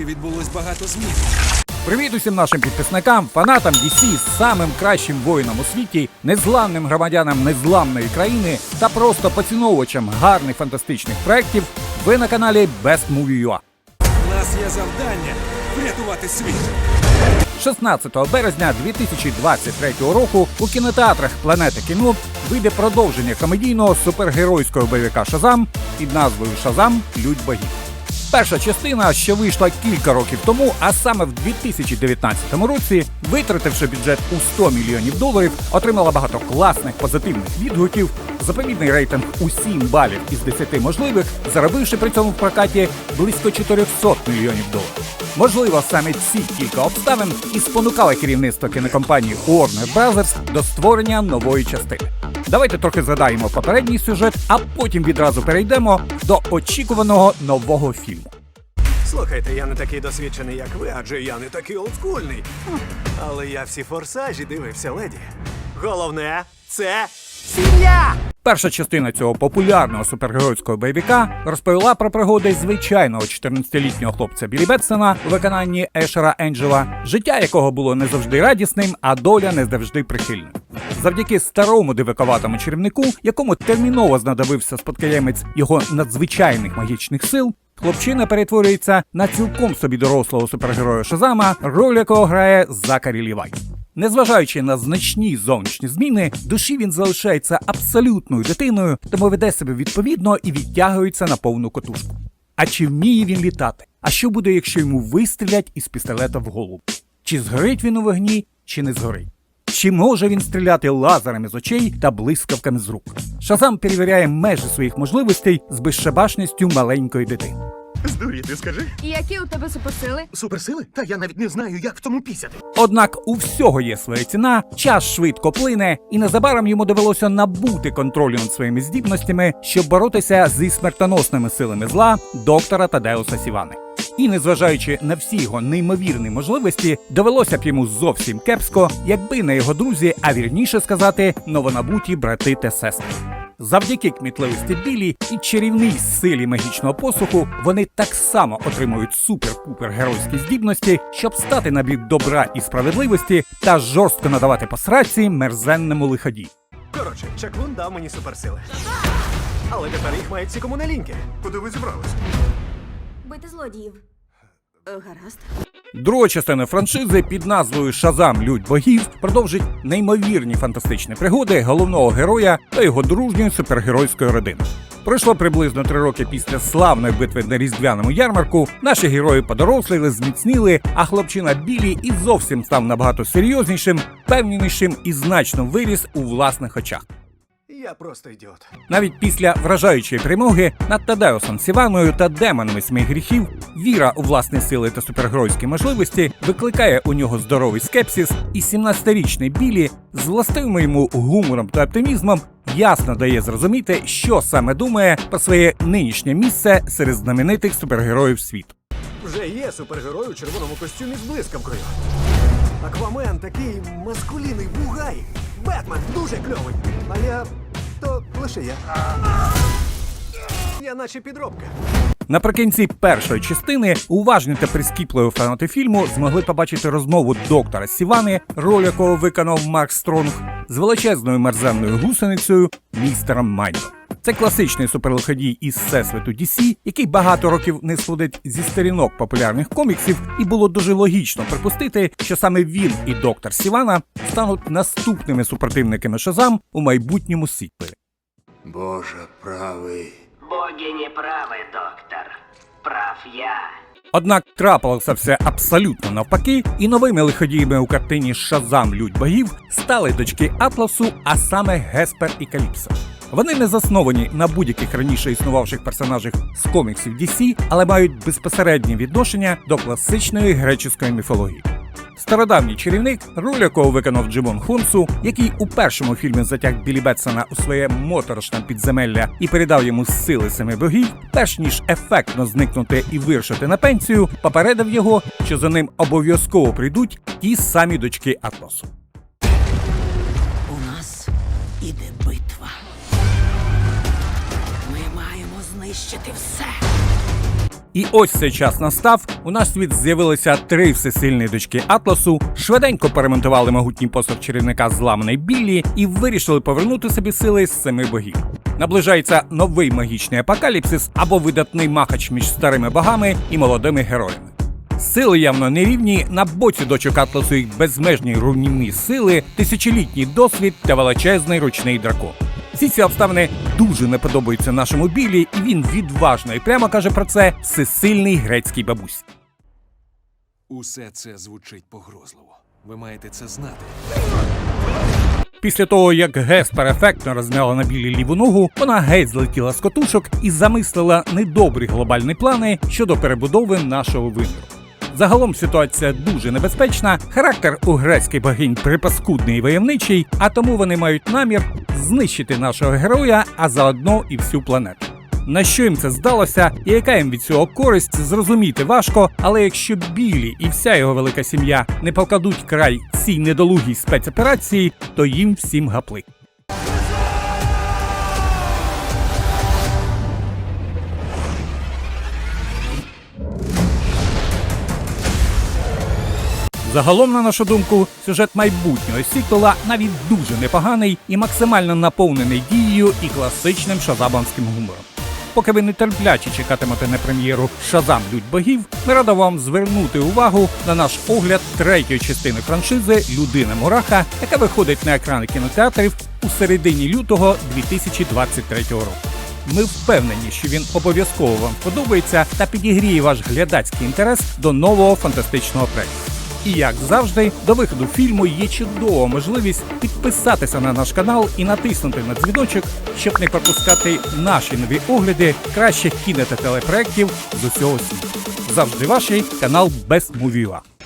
роки відбулось багато змін. Привіт усім нашим підписникам, фанатам DC, самим кращим воїнам у світі, незламним громадянам незламної країни та просто поціновувачам гарних фантастичних проєктів. Ви на каналі Best Movie UA. У нас є завдання врятувати світ. 16 березня 2023 року у кінотеатрах Планети кіно вийде продовження комедійного супергеройського бойовика Шазам під назвою Шазам Лють богів. Перша частина, що вийшла кілька років тому, а саме в 2019 році, витративши бюджет у 100 мільйонів доларів, отримала багато класних позитивних відгуків, заповідний рейтинг у 7 балів із 10 можливих, заробивши при цьому в прокаті близько 400 мільйонів доларів. Можливо, саме ці кілька обставин і спонукали керівництво кінокомпанії Warner Brothers до створення нової частини. Давайте трохи згадаємо попередній сюжет, а потім відразу перейдемо до очікуваного нового фільму. Слухайте, я не такий досвідчений, як ви, адже я не такий олдскульний. Але я всі форсажі дивився, леді. Головне це сім'я! Перша частина цього популярного супергеройського бойовика розповіла про пригоди звичайного 14-літнього хлопця Білі Бетсона у виконанні Ешера Енджела, життя якого було не завжди радісним, а доля не завжди прихильною. Завдяки старому дивиковатому чарівнику, якому терміново знадобився спадкоємець його надзвичайних магічних сил, хлопчина перетворюється на цілком собі дорослого супергероя Шазама, роль якого грає Закарі Лівай. Незважаючи на значні зовнішні зміни, душі він залишається абсолютною дитиною, тому веде себе відповідно і відтягується на повну котушку. А чи вміє він літати? А що буде, якщо йому вистрілять із пістолета в голову? Чи згорить він у вогні, чи не згорить? Чи може він стріляти лазерами з очей та блискавками з рук? Шазам перевіряє межі своїх можливостей з безшабашністю маленької дитини. Здуріти, скажи. Які у тебе суперсили? Суперсили? Та я навіть не знаю, як в тому пісяти. Однак у всього є своя ціна, час швидко плине, і незабаром йому довелося набути контролю над своїми здібностями, щоб боротися зі смертоносними силами зла доктора Тадеуса Сівани. І незважаючи на всі його неймовірні можливості, довелося б йому зовсім кепсько, якби не його друзі, а вірніше сказати, новонабуті брати та сестри. Завдяки кмітливості білі і чарівній силі магічного посуху вони так само отримують супер-пупер геройські здібності, щоб стати на бік добра і справедливості та жорстко надавати посраці мерзенному лиході. Коротше, чаклун дав мені суперсили. Але тепер їх мають всі комуналінки. Куди ви зібралися? Бити злодіїв. Е, Гаразд. Друга частина франшизи під назвою Шазам Людь богів продовжить неймовірні фантастичні пригоди головного героя та його дружньої супергеройської родини. Пройшло приблизно три роки після славної битви на різдвяному ярмарку. Наші герої подорослили, зміцніли, а хлопчина Білі і зовсім став набагато серйознішим, впевненішим і значно виріс у власних очах. Я просто ідіот. Навіть після вражаючої перемоги над Тадеусом Сіваною та демонами сміх гріхів, віра у власні сили та супергеройські можливості викликає у нього здоровий скепсис, і 17-річний Білі з властивим йому гумором та оптимізмом ясно дає зрозуміти, що саме думає про своє нинішнє місце серед знаменитих супергероїв світу. Вже є супергерой у червоному костюмі з блискавкою. Аквамен такий маскулінний бугай. Бетмен дуже кльовий. А я. Лише я. Я наче підробка. Наприкінці першої частини уважні та прискіпливі фанати фільму змогли побачити розмову доктора Сівани, роль якого виконав Марк Стронг, з величезною мерзенною гусеницею містером Майндо. Це класичний суперлиходій із всесвіту DC, який багато років не сходить зі сторінок популярних коміксів, і було дуже логічно припустити, що саме він і доктор Сівана стануть наступними супротивниками Шазам у майбутньому сіквелі. Боже правий. Боги не правы, доктор. Прав я. Однак трапилося все абсолютно навпаки, і новими лиходіями у картині Шазам Людь богів стали дочки Атласу, а саме Геспер і Каліпсо. Вони не засновані на будь-яких раніше існувавших персонажах з коміксів DC, але мають безпосереднє відношення до класичної греческої міфології. Стародавній чарівник, роль якого виконав Джимон Хунсу, який у першому фільмі затяг Білі Бетсона у своє моторошне підземелля і передав йому сили семи богів, перш ніж ефектно зникнути і вирушити на пенсію, попередив його, що за ним обов'язково прийдуть ті самі дочки Атласу. У нас іде битва. Ми маємо знищити все. І ось цей час настав. У наш світ з'явилися три всесильні дочки Атласу, швиденько перемонтували могутній посох чарівника зламаний Біллі і вирішили повернути собі сили з семи богів. Наближається новий магічний апокаліпсис або видатний махач між старими богами і молодими героями. Сили явно нерівні, на боці дочок Атласу їх безмежні руйнівні сили, тисячолітній досвід та величезний ручний дракон. Всі ці обставини дуже не подобаються нашому білі, і він відважно і прямо каже про це всесильний грецький бабусь. Усе це звучить погрозливо. Ви маєте це знати. Після того, як Геспер ефектно розмяла на білі ліву ногу, вона геть злетіла з котушок і замислила недобрі глобальні плани щодо перебудови нашого виміру. Загалом ситуація дуже небезпечна. Характер у грецьких богинь припаскудний і войовничий, а тому вони мають намір знищити нашого героя, а заодно і всю планету. На що їм це здалося, і яка їм від цього користь, зрозуміти важко, але якщо Білі і вся його велика сім'я не покладуть край цій недолугій спецоперації, то їм всім гапли. Загалом, на нашу думку, сюжет майбутнього сіквела навіть дуже непоганий і максимально наповнений дією і класичним шазабанським гумором. Поки ви нетерпляче чекатимете на прем'єру Шазам Людь богів, ми радо вам звернути увагу на наш огляд третьої частини франшизи Людина Мураха, яка виходить на екрани кінотеатрів у середині лютого 2023 року. Ми впевнені, що він обов'язково вам сподобається та підігріє ваш глядацький інтерес до нового фантастичного проекту. І як завжди, до виходу фільму є чудова можливість підписатися на наш канал і натиснути на дзвіночок, щоб не пропускати наші нові огляди кращих кіне та телепроєктів з усього світу. Завжди ваш канал Без UA.